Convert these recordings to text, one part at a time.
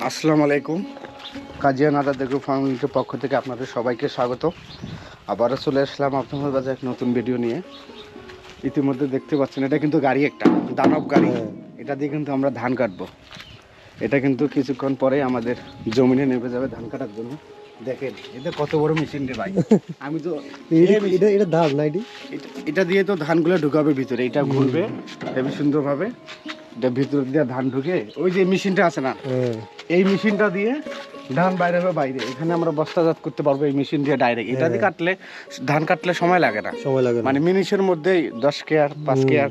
আসসালামু আলাইকুম। কাজিয়া নাদা দেখু ফার্মিংটের পক্ষ থেকে আপনাদের সবাইকে স্বাগত। আবারও চলে আসলাম আপনাদের কাছে এক নতুন ভিডিও নিয়ে। ইতিমধ্যে দেখতে পাচ্ছেন এটা কিন্তু গাড়ি একটা দানব গাড়ি। হ্যাঁ। এটা দিয়ে কিন্তু আমরা ধান কাটবো। এটা কিন্তু কিছুক্ষণ পরে আমাদের জমিনে নেমে যাবে ধান কাটার জন্য। দেখেন এটা কত বড় মেশিন রে ভাই। আমি তো এটা এটা ধান না এটা- এটা দিয়ে তো ধানগুলো ঢুকাবে ভিতরে। এটা ঘুরবে হেবি সুন্দরভাবে। এটা ভিতর দিয়ে ধান ঢুকে ওই যে মেশিনটা আছে না? হ্যাঁ। এই মেশিনটা দিয়ে ধান বাইরে হবে বাইরে। এখানে আমরা বস্তাজাত করতে পারব এই মেশিন দিয়ে ডাইরেক্ট এটা দিয়ে কাটলে ধান কাটলে সময় লাগে না। সময় লাগে মানে মিনিটের মধ্যেই দশ কেয়ার পাঁচ কেয়ার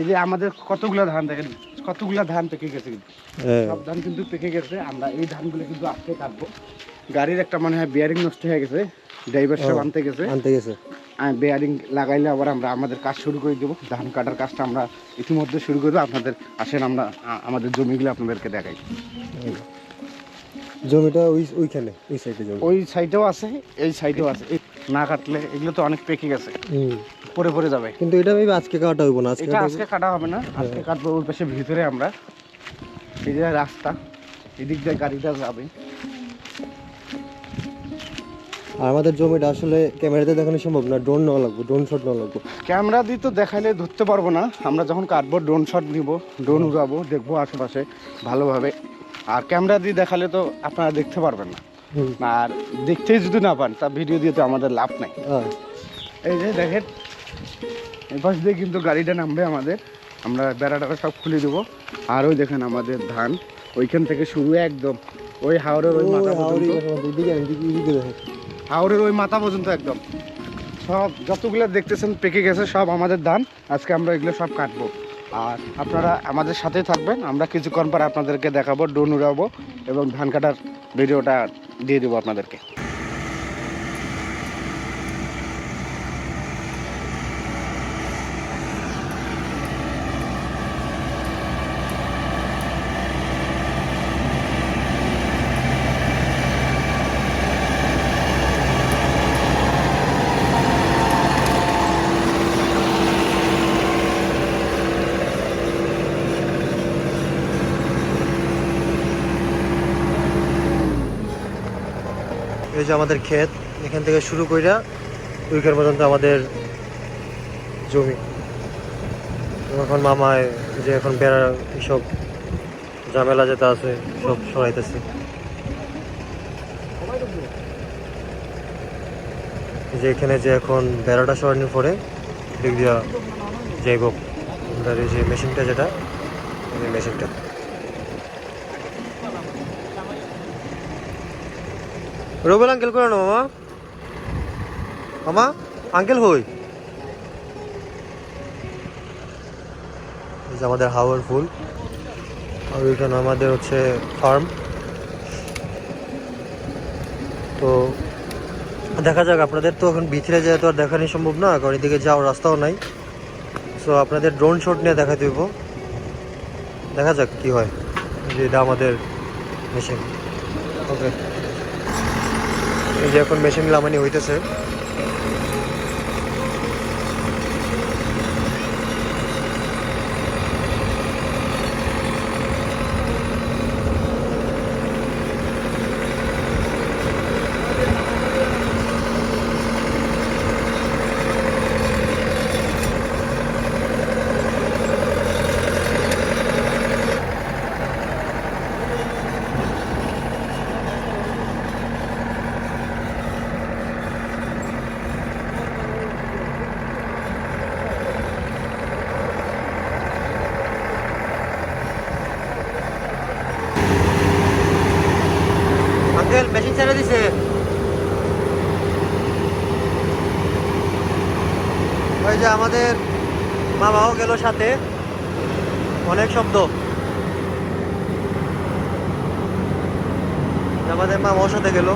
এই যে আমাদের কতগুলো ধান দেখেন কতগুলো ধান পেকে গেছে কিন্তু। হ্যাঁ। সব ধান কিন্তু পেকে গেছে। আমরা এই ধানগুলো কিন্তু আজকে কাটবো। গাড়ির একটা মনে হয় বিয়ারিং নষ্ট হয়ে গেছে। ড্রাইভার সব আনতে গেছে। আনতে গেছে। বেয়ারিং লাগাইলে আবার আমরা আমাদের কাজ শুরু করে দেবো। ধান কাটার কাজটা আমরা ইতিমধ্যে শুরু করব। আপনাদের আসেন আমরা আমাদের জমিগুলো আপনাদেরকে দেখাই। জমিটা ওই ওইখানে ওই সাইডে ওই সাইডেও আছে এই সাইডেও আছে। না কাটলে এগুলো তো অনেক পেকে গেছে। পরে পরে যাবে। কিন্তু এটা ভেবে আজকে কাটা হইব না আজকে আজকে কাটা হবে না। আজকে কাটবো ওই পাশে ভিতরে আমরা। এই যে রাস্তা এদিক দিয়ে গাড়িটা যাবে। আর আমাদের জমিটা আসলে ক্যামেরাতে দেখানো সম্ভব না ড্রোন নেওয়া লাগবে ড্রোন শট নেওয়া লাগবে। ক্যামেরা দিয়ে তো দেখাইলে ধরতে পারব না। আমরা যখন কাটবো ড্রোন শট নিব ড্রোন উড়াবো দেখব আশেপাশে ভালোভাবে। আর ক্যামেরা দিয়ে দেখালে তো আপনারা দেখতে পারবেন না। আর দেখতেই যদি না পান তা ভিডিও দিয়ে তো আমাদের লাভ নাই। হ্যাঁ। এই যে দেখেন এই পাশ দিয়ে কিন্তু গাড়িটা নামবে আমাদের। আমরা বেড়াটা সব খুলে দেবো। আর ওই দেখেন আমাদের ধান ওইখান থেকে শুরু একদম। ওই হাওড়ের ওই মাথা হাওড়ের ওই মাথা পর্যন্ত একদম। সব যতগুলো দেখতেছেন পেকে গেছে, সব আমাদের ধান আজকে আমরা এগুলো সব কাটবো। আর আপনারা আমাদের সাথেই থাকবেন। আমরা কিছুক্ষণ পর আপনাদেরকে দেখাবো, ডোন উড়াবো এবং ধান কাটার ভিডিওটা দিয়ে দেবো আপনাদেরকে। যে আমাদের ক্ষেত, এখান থেকে শুরু কইরা ওইখান পর্যন্ত আমাদের জমি। এখন মামায় যে এখন বেড়া সব ঝামেলা যেটা আছে, সব সরাইতেছে। যে এখানে যে এখন বেড়াটা সরানোর পরে দিক দিয়া এই যে মেশিনটা যেটা মেশিনটা রোবেল আঙ্কেল করে না, মামা? মামা, আঙ্কেল হই। আমাদের হাওয়ার ফুল, আর ওইখানে আমাদের হচ্ছে ফার্ম। তো দেখা যাক, আপনাদের তো এখন ভিতরে যায় তো আর দেখানি সম্ভব না, কারণ এদিকে যাওয়ার রাস্তাও নাই। সো আপনাদের ড্রোন শট নিয়ে দেখা দেবো দেখা যাক কি হয় এই যে এটা আমাদের মেশিন ওকে এই যে এখন মেশিন লামানি হইতেছে আঙ্কেল মেশিন ছেড়ে ওই যে আমাদের মামাও গেল সাথে অনেক শব্দ আমাদের মামাও সাথে গেল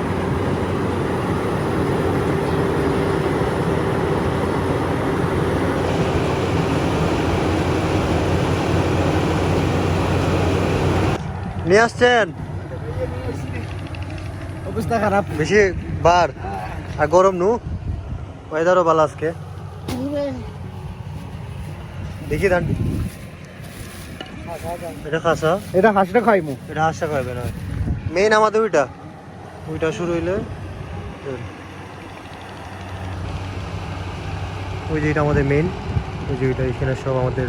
নিয়ে আসছেন অবস্থা খারাপ। বেশি বার আর গরম নু। ওয়েদারও ভালো আজকে। দেখি ধান এটা খাসা? এটা হাঁসটা খাইমু। এটা আশা করবে না মেইন আমাদের ওইটা। ওইটা শুরু হইলে ওই যে এটা আমাদের মেইন ওই যে ওইটা এখানে সব আমাদের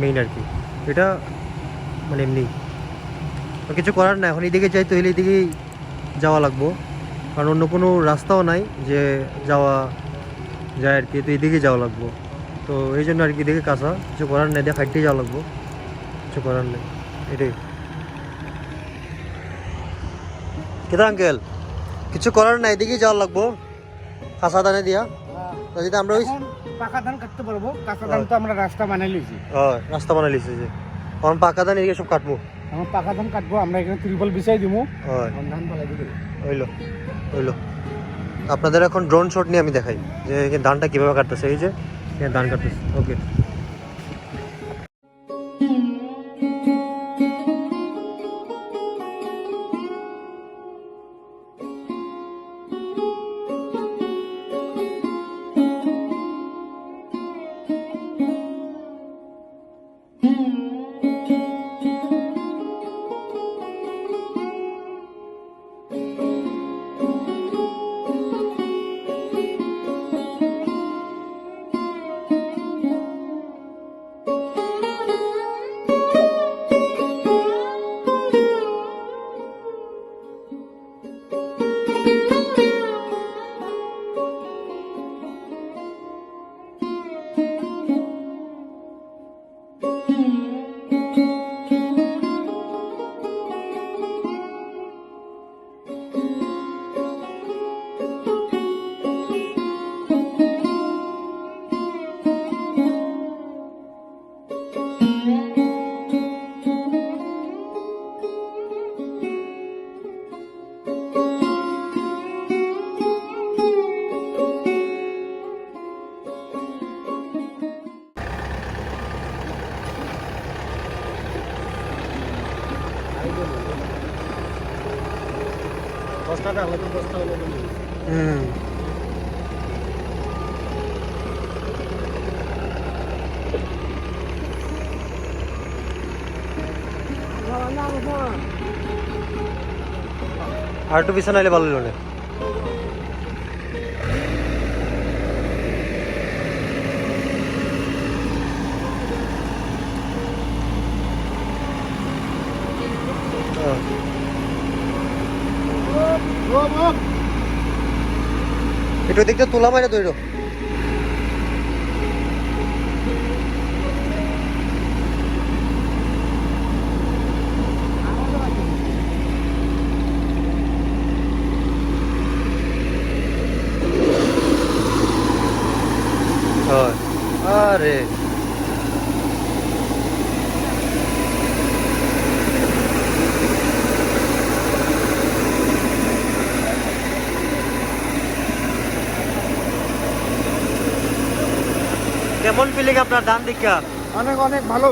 মেইন আর কি। এটা মানে এমনি। কিছু করার না এখন এইদিকে যাই তো হলে এইদিকেই যাওয়া লাগবো। কারণ অন্য কোনো রাস্তাও নাই যে যাওয়া যায় আর কি তো এইদিকে যাওয়া লাগবো। তো এই জন্য আর কি এদিকে কাঁচা। কিছু করার নেই দিয়ে হাইটেই যাওয়া লাগবো। কিছু করার নেই এটাই। কেদা আঙ্কেল কিছু করার নাই এদিকেই যাওয়া লাগবো। কাঁচা দানে দিয়া। তো যদি আমরা ওই পাকা ধান কাটতে পারব। কাঁচা ধান তো আমরা রাস্তা বানাই লিছি রাস্তা বানাই লিছে যে। কারণ পাকা ধান এদিকে সব কাটবো। এখন পাকা ধান কাটবো আমরা এখানে ত্রিপল বিছাই দিব ধান পালাই দিব। হইল হইল। আপনাদের এখন ড্রোন শট নিয়ে আমি দেখাই যে ধানটা কীভাবে কাটতেছে এই যে ধান কাটতেছে। ওকে বস্তাটা আলাদা বস্তা হলো হুম। আর একটু পিছনে এলে ভালো হলো না একটু দেখতে তোলা মারে হয়। আরে কেমন ফিলিং আপনার ডান দিকটা অনেক অনেক ভালো।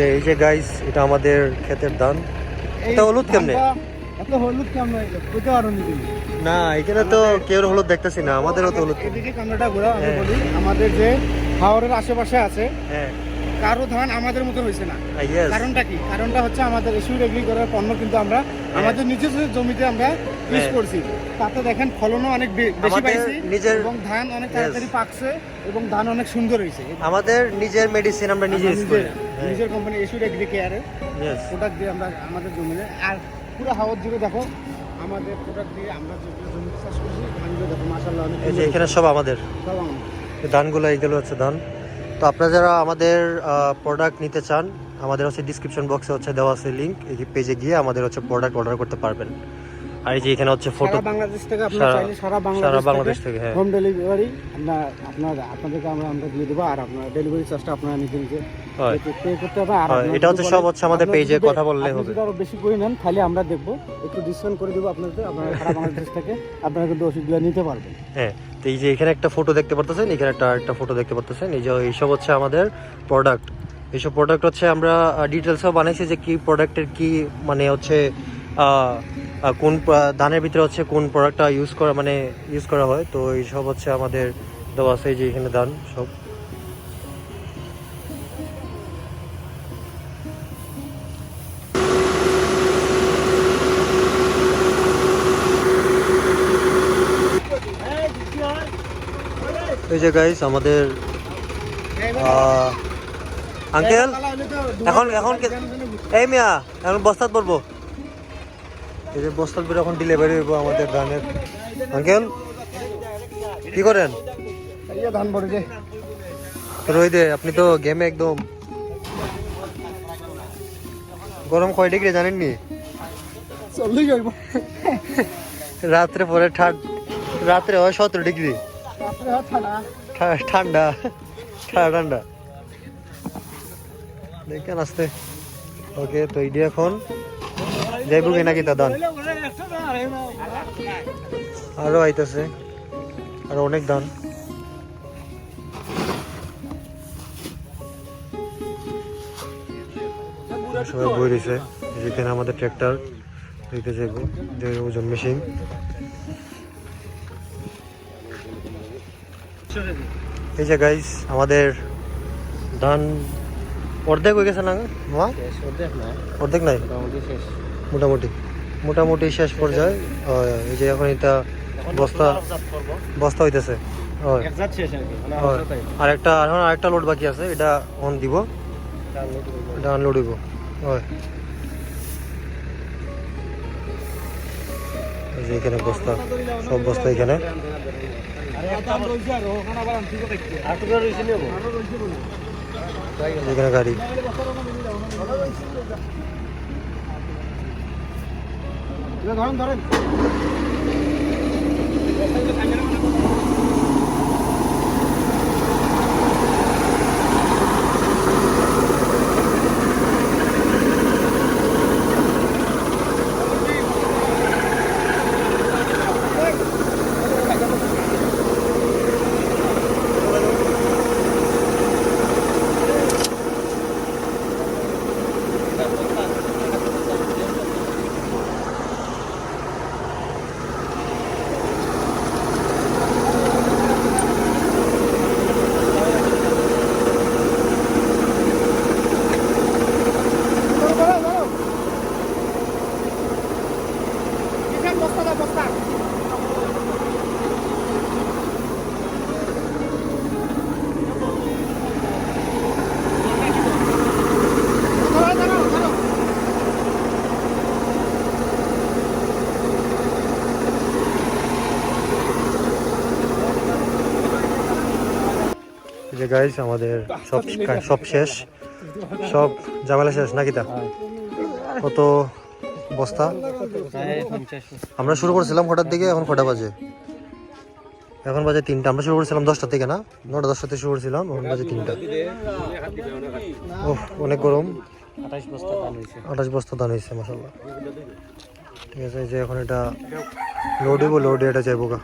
ওকে এই যে গাইস এটা আমাদের ক্ষেতের ধান। এটা হলুদ কেমনে? হলুদ কেমনে? নি এখানে তো কেউ হলুদ দেখতেছি না আমাদেরও তো হলুদ। এদিকে কামড়াটা হ্যাঁ। আমাদের যে হাওড়ের আশেপাশে আছে হ্যাঁ। কারও ধান আমাদের মতো হয়েছে না। কারণটা কি? কারণটা হচ্ছে আমাদের এসিড এগ্রি করার পণ্য কিন্তু আমরা আমাদের নিজস্ব জমিতে আমরা ইউজ। করছি। তাতে দেখেন ফলনও অনেক বেশি পাইছি নিজের- এবং ধান অনেক তাড়াতাড়ি পাকছে এবং ধান অনেক সুন্দর হয়েছে আমাদের নিজের মেডিসিন আমরা নিজে ইউজ করি। নিজের company acid agri yes product দিয়ে আমরা আমাদের জমিতে আর পুরো হাওয়ার জুড়ে দেখো আমাদের প্রোডাক্ট দিয়ে আমরা যেগুলো জমি চাষ করছি ধানগুলো দেখো মাসাল্লাহ অনেক এই যে এখানে সব আমাদের। সব আমাদের। ধানগুলো এইগুলো হচ্ছে ধান। তো আপনারা যারা আমাদের প্রোডাক্ট নিতে চান আমাদের হচ্ছে ডিসক্রিপশন বক্সে হচ্ছে দেওয়া আছে লিঙ্ক এই পেজে গিয়ে আমাদের হচ্ছে প্রোডাক্ট অর্ডার করতে পারবেন। আর এই যে এখানে হচ্ছে ফটো বাংলাদেশ থেকে আপনারা সারা- চাইলে সারা সারা বাংলাদেশ বাংলাদেশ থেকে থেকে হ্যাঁ। হোম ডেলিভারি আমরা আপনার আপনাদেরকে আমরা আমরা দিয়ে দেবো আর আপনারা ডেলিভারি চার্জটা আপনারা নিজে নিজে পে করতে হবে আর এটা হচ্ছে সব হচ্ছে আমাদের পেজে কথা বললে হবে। আরও বেশি করে নেন তাহলে আমরা দেখব একটু ডিসকাউন্ট করে দেবো আপনাদের আপনারা সারা বাংলাদেশ থেকে আপনারা কিন্তু ওষুধগুলো নিতে পারবেন। হ্যাঁ তো এই যে এখানে একটা ফটো দেখতে পারতেছেন এখানে একটা একটা ফটো দেখতে পারতেছেন এই যে এইসব হচ্ছে আমাদের প্রোডাক্ট এইসব প্রোডাক্ট হচ্ছে আমরা ডিটেলসও বানাইছি যে কি প্রোডাক্টের কি মানে হচ্ছে কোন ধানের ভিতরে হচ্ছে কোন প্রোডাক্টটা ইউজ করা মানে ইউজ করা হয়। তো এইসব হচ্ছে আমাদের দেওয়া আছে যে এখানে ধান সব। এই যে গাইস আমাদের আঙ্কেল এখন এখন এই মিয়া এখন বস্তাত পড়ব এই যে বস্তাত পরে এখন ডেলিভারি হইব আমাদের ধানের। আঙ্কেল কি করেন? ধান পড়ে দে আপনি তো গেমে একদম গরম কয় ডিগ্রি জানেন নি? চল্লিশ রাত্রে পরে ঠান্ডা রাত্রে হয় সতেরো ডিগ্রি। ঠান্ডা ঠান্ডা ঠান্ডা। দেখেন আসতে। ওকে, তো এইটি এখন যাইব কি নাকি তা দান আরও আইতেছে। আরও অনেক দান। সবাই বই রয়েছে যেখানে আমাদের ট্র্যাক্টর দেখতে যাইব। যে ওজন মেশিন এই যে গাইস আমাদের ধান অর্ধেক হয়ে গেছে না? মা? অর্ধেক নাই? মোটামুটি মোটামুটি। শেষ পর্যায়ে। এই যে এখন এটা বস্তা বস্তা হইতেছে। হয়। হয়। আর একটা এখন আরেকটা লোড বাকি আছে এটা অন দিব। এটা আনলোড হইব। হয়। যে এখানে বস্তা সব বস্তা এখানে। এখানে গাড়ি। ধরেন ধরেন গাইস আমাদের সব সব শেষ। সব ঝামেলা শেষ, নাকি তা? কত বস্তা? আমরা শুরু করেছিলাম কটার দিকে, এখন কটা বাজে? এখন বাজে তিনটা, আমরা শুরু করেছিলাম দশটা থেকে না? নটা দশটা থেকে শুরু করেছিলাম, এখন বাজে তিনটা। ও অনেক গরম। আঠাশ বস্তা দান হয়েছে মশাল্লা ঠিক আছে যে এখন এটা লোড হইব লোড এটা যাইব গা।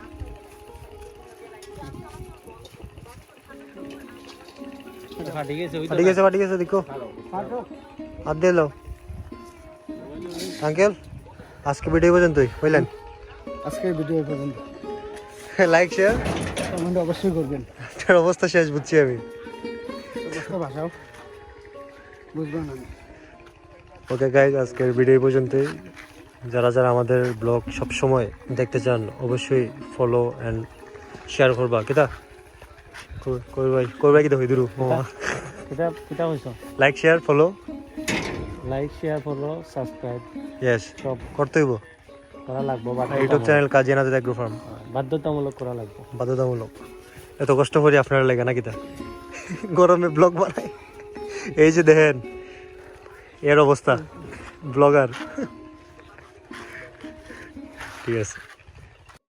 ফাটি গেছে ফাটি গেছে দেখো। হাত দিয়ে লো আঙ্কেল আজকে ভিডিও পর্যন্তই বুঝলেন? আজকে ভিডিও পর্যন্ত। লাইক শেয়ার কমেন্ট অবশ্যই করবেন। তার অবস্থা শেষ বুঝছি আমি। ভাষাও। বুঝবেন না ওকে গাইজ আজকের ভিডিও পর্যন্তই। যারা যারা আমাদের ব্লগ সব সময় দেখতে চান অবশ্যই ফলো অ্যান্ড শেয়ার করবা কি দেখো দূর এটা এটা হইছো like share follow like share follow subscribe yes সব করতে হইব? করা লাগবে YouTube channel Kazi Najed agro farm বাধ্যতামূলক করা লাগবে। বাধ্যতামূলক। এত কষ্ট করি আপনারা লাগে নাকি তা গরমে ব্লগ বানাই। এই যে দেখেন এর অবস্থা ব্লগার ঠিক আছে।